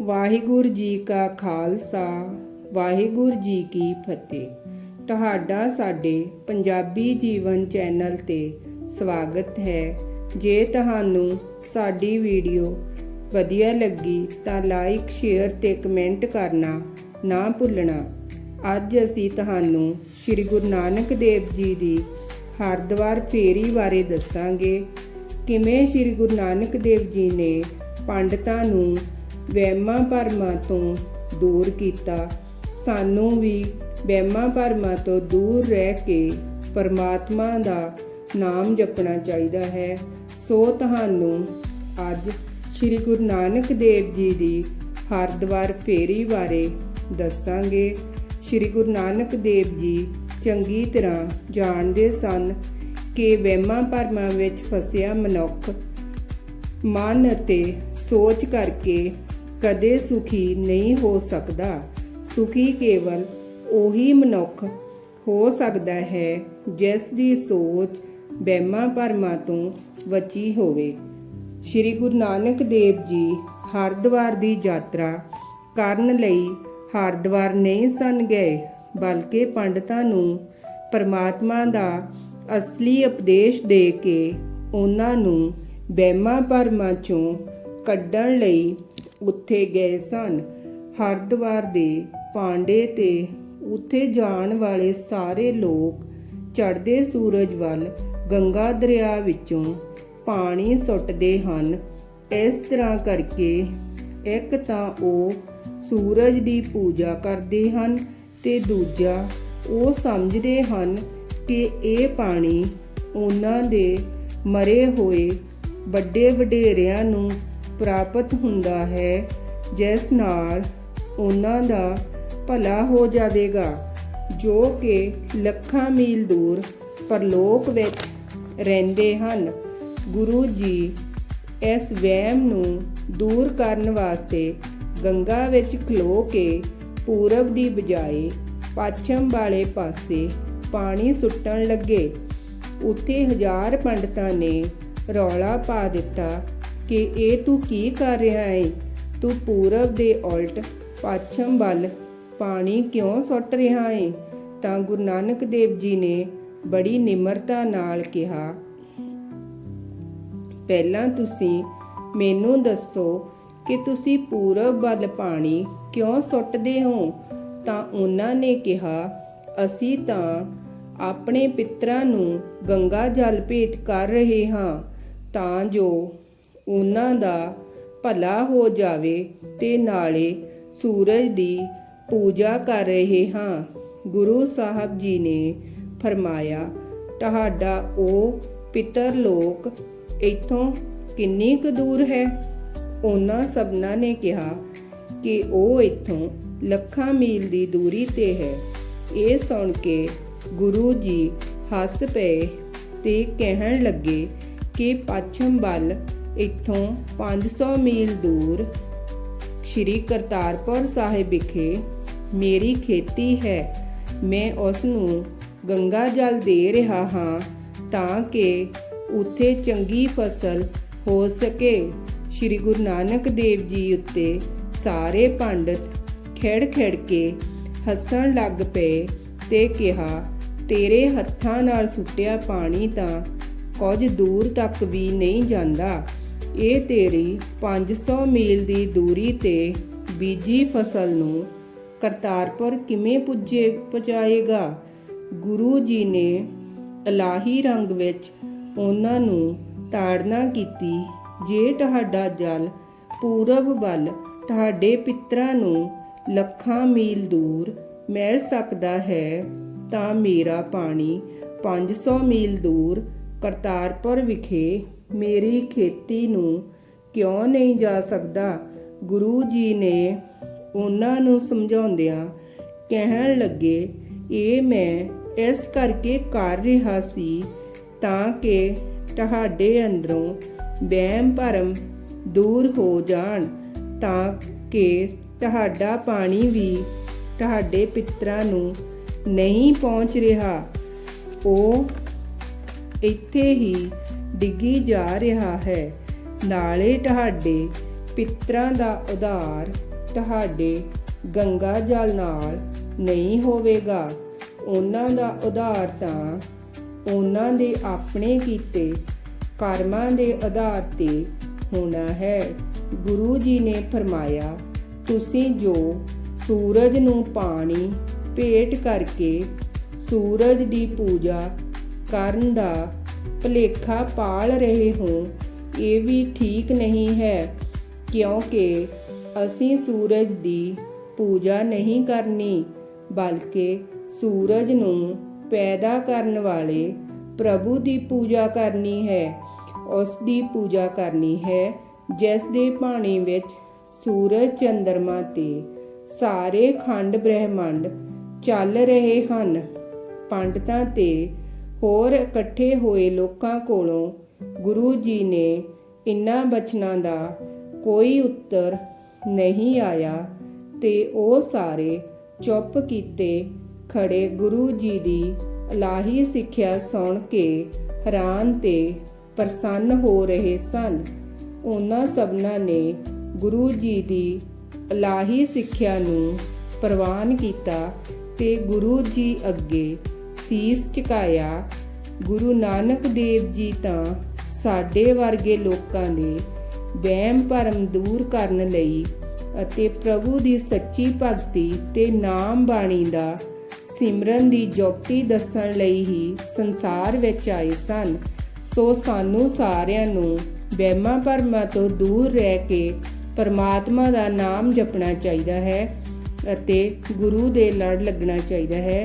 ਵਾਹਿਗੁਰੂ ਜੀ ਕਾ ਖਾਲਸਾ, ਵਾਹਿਗੁਰੂ ਜੀ ਕੀ ਫਤਿਹ। ਤੁਹਾਡਾ ਸਾਡੇ ਪੰਜਾਬੀ ਜੀਵਨ ਚੈਨਲ ਤੇ ਸਵਾਗਤ ਹੈ। ਜੇ ਤੁਹਾਨੂੰ ਸਾਡੀ ਵੀਡੀਓ ਵਧੀਆ ਲੱਗੀ ਤਾਂ ਲਾਈਕ, ਸ਼ੇਅਰ ਤੇ ਕਮੈਂਟ ਕਰਨਾ ਨਾ ਭੁੱਲਣਾ। ਅੱਜ ਅਸੀਂ ਤੁਹਾਨੂੰ ਸ੍ਰੀ ਗੁਰੂ ਨਾਨਕ ਦੇਵ ਜੀ ਦੀ ਹਰਿਦੁਆਰ ਫੇਰੀ ਬਾਰੇ ਦੱਸਾਂਗੇ। ਕਿਵੇਂ ਸ੍ਰੀ ਗੁਰੂ ਨਾਨਕ ਦੇਵ ਜੀ ਨੇ ਪੰਡਤਾਂ ਨੂੰ ਵਹਿਮਾਂ ਭਰਮਾਂ ਤੋਂ ਦੂਰ ਕੀਤਾ। ਸਾਨੂੰ ਵੀ ਵਹਿਮਾਂ ਭਰਮਾਂ ਤੋਂ ਦੂਰ ਰਹਿ ਕੇ ਪਰਮਾਤਮਾ ਦਾ ਨਾਮ ਜਪਣਾ ਚਾਹੀਦਾ ਹੈ। ਸੋ ਤੁਹਾਨੂੰ ਅੱਜ ਸ੍ਰੀ ਗੁਰੂ ਨਾਨਕ ਦੇਵ ਜੀ ਦੀ ਹਰਿਦੁਆਰ ਫੇਰੀ ਬਾਰੇ ਦੱਸਾਂਗੇ। ਸ੍ਰੀ ਗੁਰੂ ਨਾਨਕ ਦੇਵ ਜੀ ਚੰਗੀ ਤਰ੍ਹਾਂ ਜਾਣਦੇ ਸਨ ਕਿ ਵਹਿਮਾਂ ਭਰਮਾਂ ਵਿੱਚ ਫਸਿਆ ਮਨੁੱਖ ਮਨ ਅਤੇ ਸੋਚ ਕਰਕੇ ਕਦੇ ਸੁਖੀ ਨਹੀਂ ਹੋ ਸਕਦਾ। ਸੁਖੀ ਕੇਵਲ ਉਹੀ ਮਨੁੱਖ ਹੋ ਸਕਦਾ ਹੈ ਜਿਸ ਦੀ ਸੋਚ ਵਹਿਮਾਂ ਭਰਮਾਂ ਤੋਂ ਬਚੀ ਹੋਵੇ। ਸ੍ਰੀ ਗੁਰੂ ਨਾਨਕ ਦੇਵ ਜੀ ਹਰਿਦੁਆਰ ਦੀ ਯਾਤਰਾ ਕਰਨ ਲਈ ਹਰਿਦੁਆਰ ਨਹੀਂ ਸਨ ਗਏ, ਬਲਕਿ ਪੰਡਤਾਂ ਨੂੰ ਪਰਮਾਤਮਾ ਦਾ ਅਸਲੀ ਉਪਦੇਸ਼ ਦੇ ਕੇ ਉਹਨਾਂ ਨੂੰ ਵਹਿਮਾਂ ਭਰਮਾਂ ਚੋਂ ਕੱਢਣ ਲਈ ਉੱਥੇ ਗਏ ਸਨ। ਹਰਿਦੁਆਰ ਦੇ ਪਾਂਡੇ ਤੇ ਉੱਥੇ ਜਾਣ ਵਾਲੇ ਸਾਰੇ ਲੋਕ ਚੜ੍ਹਦੇ ਸੂਰਜ ਵੱਲ ਗੰਗਾ ਦਰਿਆ ਵਿੱਚੋਂ ਪਾਣੀ ਸੁੱਟਦੇ ਹਨ। ਇਸ ਤਰ੍ਹਾਂ ਕਰਕੇ ਇੱਕ ਤਾਂ ਉਹ ਸੂਰਜ ਦੀ ਪੂਜਾ ਕਰਦੇ ਹਨ ਤੇ ਦੂਜਾ ਉਹ ਸਮਝਦੇ ਹਨ ਕਿ ਇਹ ਪਾਣੀ ਉਹਨਾਂ ਦੇ ਮਰੇ ਹੋਏ ਵੱਡੇ ਵਡੇਰਿਆਂ ਨੂੰ ਪ੍ਰਾਪਤ ਹੁੰਦਾ ਹੈ, ਜਿਸ ਨਾਲ ਉਹਨਾਂ ਦਾ ਭਲਾ ਹੋ ਜਾਵੇਗਾ, ਜੋ ਕਿ ਲੱਖਾਂ ਮੀਲ ਦੂਰ ਪਰਲੋਕ ਵਿੱਚ ਰਹਿੰਦੇ ਹਨ। ਗੁਰੂ ਜੀ ਇਸ ਵਹਿਮ ਨੂੰ ਦੂਰ ਕਰਨ ਵਾਸਤੇ ਗੰਗਾ ਵਿੱਚ ਖਲੋ ਕੇ ਪੂਰਬ ਦੀ ਬਜਾਏ ਪੱਛਮ ਵਾਲੇ ਪਾਸੇ ਪਾਣੀ ਸੁੱਟਣ ਲੱਗੇ। ਉੱਥੇ ਹਜ਼ਾਰ ਪੰਡਤਾਂ ਨੇ ਰੌਲਾ ਪਾ ਦਿੱਤਾ ਕਿ ਇਹ ਤੂੰ ਕੀ ਕਰ ਰਿਹਾ ਹੈ ਤੂੰ ਪੂਰਬ ਦੇ ਉਲਟ ਪੱਛਮ ਵੱਲ ਪਾਣੀ ਕਿਉਂ ਸੁੱਟ ਰਿਹਾ ਹੈ ਤਾਂ ਗੁਰੂ ਨਾਨਕ ਦੇਵ ਜੀ ਨੇ ਬੜੀ ਨਿਮਰਤਾ ਨਾਲ ਕਿਹਾ, ਪਹਿਲਾਂ ਤੁਸੀਂ ਮੈਨੂੰ ਦੱਸੋ ਕਿ ਤੁਸੀਂ ਪੂਰਬ ਵੱਲ ਪਾਣੀ ਕਿਉਂ ਸੁੱਟਦੇ ਹੋ ਤਾਂ ਉਹਨਾਂ ਨੇ ਕਿਹਾ, ਅਸੀਂ ਤਾਂ ਆਪਣੇ ਪਿਤਰਾਂ ਨੂੰ ਗੰਗਾ ਜਲ ਭੇਟ ਕਰ ਰਹੇ ਹਾਂ। ਤਾਂ ਜੋ ਉਹਨਾਂ ਦਾ ਭਲਾ ਹੋ ਜਾਵੇ ਤੇ ਨਾਲੇ ਸੂਰਜ ਦੀ ਪੂਜਾ ਕਰ ਰਹੇ ਹਾਂ। ਗੁਰੂ ਸਾਹਿਬ ਜੀ ਨੇ ਫਰਮਾਇਆ, ਤੁਹਾਡਾ ਉਹ ਪਿਤਰ ਲੋਕ ਇੱਥੋਂ ਕਿੰਨੀ ਕੁ ਦੂਰ ਹੈ? ਉਹਨਾਂ ਸਭਨਾਂ ਨੇ ਕਿਹਾ ਕਿ ਉਹ ਇੱਥੋਂ ਲੱਖਾਂ ਮੀਲ ਦੀ ਦੂਰੀ ਤੇ ਹੈ। ਇਹ ਸੁਣ ਕੇ ਗੁਰੂ ਜੀ ਹੱਸ ਪਏ ਤੇ ਕਹਿਣ ਲੱਗੇ ਕਿ ਪੱਛਮ ਵੱਲ ਇੱਥੋਂ 500 ਮੀਲ ਦੂਰ ਸ਼੍ਰੀ ਕਰਤਾਰਪੁਰ ਸਾਹਿਬ ਵਿਖੇ ਮੇਰੀ ਖੇਤੀ ਹੈ। ਮੈਂ ਉਸ ਨੂੰ ਗੰਗਾ ਜਲ ਦੇ ਰਿਹਾ ਹਾਂ ਤਾਂ ਕਿ ਉੱਥੇ ਚੰਗੀ ਫਸਲ ਹੋ ਸਕੇ। ਸ਼੍ਰੀ ਗੁਰੂ ਨਾਨਕ ਦੇਵ ਜੀ ਉੱਤੇ ਸਾਰੇ ਪੰਡਤ ਖੇੜ ਖੇੜ ਕੇ ਹੱਸਣ ਲੱਗ ਪਏ ਤੇ ਕਿਹਾ, ਤੇਰੇ ਹੱਥਾਂ ਨਾਲ ਸੁੱਟਿਆ ਪਾਣੀ ਤਾਂ ਕੁਝ ਦੂਰ ਤੱਕ ਵੀ ਨਹੀਂ ਜਾਂਦਾ। ਇਹ ਤੇਰੀ 500 ਮੀਲ ਦੀ ਦੂਰੀ ਤੇ ਬੀਜੀ ਫਸਲ ਨੂੰ ਕਰਤਾਰਪੁਰ ਕਿਵੇਂ ਪੁੱਜੇ ਪਹੁੰਚਾਏਗਾ ਗੁਰੂ ਜੀ ਨੇ ਇਲਾਹੀ ਰੰਗ ਵਿੱਚ ਉਹਨਾਂ ਨੂੰ ਤਾੜਨਾ ਕੀਤੀ, ਜੇ ਤੁਹਾਡਾ ਜਲ ਪੂਰਬ ਵੱਲ ਤੁਹਾਡੇ ਪਿਤਰਾਂ ਨੂੰ ਲੱਖਾਂ ਮੀਲ ਦੂਰ ਮਿਲ ਸਕਦਾ ਹੈ, ਤਾਂ ਮੇਰਾ ਪਾਣੀ 500 ਮੀਲ ਦੂਰ ਕਰਤਾਰਪੁਰ ਵਿਖੇ ਮੇਰੀ ਖੇਤੀ ਨੂੰ ਕਿਉਂ ਨਹੀਂ ਜਾ ਸਕਦਾ? ਗੁਰੂ ਜੀ ਨੇ ਉਹਨਾਂ ਨੂੰ ਸਮਝਾਉਂਦਿਆਂ ਕਹਿਣ ਲੱਗੇ, ਇਹ ਮੈਂ ਇਸ ਕਰਕੇ ਕਰ ਰਿਹਾ ਸੀ ਤਾਂ ਕਿ ਤੁਹਾਡੇ ਅੰਦਰੋਂ ਵਹਿਮ ਭਰਮ ਦੂਰ ਹੋ ਜਾਣ, ਤਾਂ ਕਿ ਤੁਹਾਡਾ ਪਾਣੀ ਵੀ ਤੁਹਾਡੇ ਪਿਤਰਾਂ ਨੂੰ ਨਹੀਂ ਪਹੁੰਚ ਰਿਹਾ। ਉਹ ਇੱਥੇ ਹੀ ਡਿੱਗੀ ਜਾ ਰਿਹਾ ਹੈ। ਨਾਲੇ ਤੁਹਾਡੇ ਪਿੱਤਰਾਂ ਦਾ ਉਧਾਰ ਤੁਹਾਡੇ ਗੰਗਾ ਜਲ ਨਾਲ ਨਹੀਂ ਹੋਵੇਗਾ। ਉਹਨਾਂ ਦਾ ਉਧਾਰ ਤਾਂ ਉਹਨਾਂ ਦੇ ਆਪਣੇ ਕੀਤੇ ਕਰਮਾਂ ਦੇ ਆਧਾਰ ਤੇ ਹੋਣਾ ਹੈ। ਗੁਰੂ ਜੀ ਨੇ ਫਰਮਾਇਆ, ਤੁਸੀਂ ਜੋ ਸੂਰਜ ਨੂੰ ਪਾਣੀ ਭੇਟ ਕਰਕੇ ਸੂਰਜ ਦੀ ਪੂਜਾ ਕਰਨ ਦਾ ਭਲੇਖਾ ਪਾਲ ਰਹੇ ਹੋ, ਇਹ ਵੀ ਠੀਕ ਨਹੀਂ ਹੈ, ਕਿਉਂਕਿ ਅਸੀਂ ਸੂਰਜ ਦੀ ਪੂਜਾ ਨਹੀਂ ਕਰਨੀ, ਬਲਕਿ ਸੂਰਜ ਨੂੰ ਪੈਦਾ ਕਰਨ ਵਾਲੇ ਪ੍ਰਭੂ ਦੀ ਪੂਜਾ ਕਰਨੀ ਹੈ। ਉਸ ਦੀ ਪੂਜਾ ਕਰਨੀ ਹੈ, ਜਿਸ ਦੇ ਪਾਣੀ ਵਿੱਚ ਸੂਰਜ ਚੰ드ਰਮਾ ਤੇ ਸਾਰੇ ਖੰਡ ਬ੍ਰਹਿਮੰਡ ਚੱਲ ਰਹੇ ਹਨ। ਪੰਡਤਾਂ ਤੇ ਹੋਰ ਇਕੱਠੇ ਹੋਏ ਲੋਕਾਂ ਕੋਲੋਂ ਗੁਰੂ ਜੀ ਨੇ ਇਨ੍ਹਾਂ ਬਚਨਾਂ ਦਾ ਕੋਈ ਉੱਤਰ ਨਹੀਂ ਆਇਆ ਤੇ ਉਹ ਸਾਰੇ ਚੁੱਪ ਕੀਤੇ ਖੜੇ ਗੁਰੂ ਜੀ ਦੀ ਇਲਾਹੀ ਸਿੱਖਿਆ ਸੁਣ ਕੇ ਹੈਰਾਨ ਤੇ ਪ੍ਰਸੰਨ ਹੋ ਰਹੇ ਸਨ। ਉਹਨਾਂ ਸਭਨਾਂ ਨੇ ਗੁਰੂ ਜੀ ਦੀ ਇਲਾਹੀ ਸਿੱਖਿਆ ਨੂੰ ਪ੍ਰਵਾਨ ਕੀਤਾ ਤੇ ਗੁਰੂ ਜੀ ਅੱਗੇ ਸੀਸ ਝੁਕਾਇਆ ਗੁਰੂ ਨਾਨਕ ਦੇਵ ਜੀ ਤਾਂ ਸਾਡੇ ਵਰਗੇ ਲੋਕਾਂ ਦੇ ਵਹਿਮ ਭਰਮ ਦੂਰ ਕਰਨ ਲਈ ਅਤੇ ਪ੍ਰਭੂ ਦੀ ਸੱਚੀ ਭਗਤੀ ਤੇ ਨਾਮ ਬਾਣੀ ਦਾ ਸਿਮਰਨ ਦੀ ਜੋਤੀ ਦੱਸਣ ਲਈ ਹੀ ਸੰਸਾਰ ਵਿੱਚ ਆਏ ਸਨ। ਸੋ ਸਾਨੂੰ ਸਾਰਿਆਂ ਨੂੰ ਵਹਿਮਾਂ ਭਰਮਾਂ ਤੋਂ ਦੂਰ ਰਹਿ ਕੇ ਪਰਮਾਤਮਾ ਦਾ ਨਾਮ ਜਪਣਾ ਚਾਹੀਦਾ ਹੈ ਅਤੇ ਗੁਰੂ ਦੇ ਲੜ ਲੱਗਣਾ ਚਾਹੀਦਾ ਹੈ।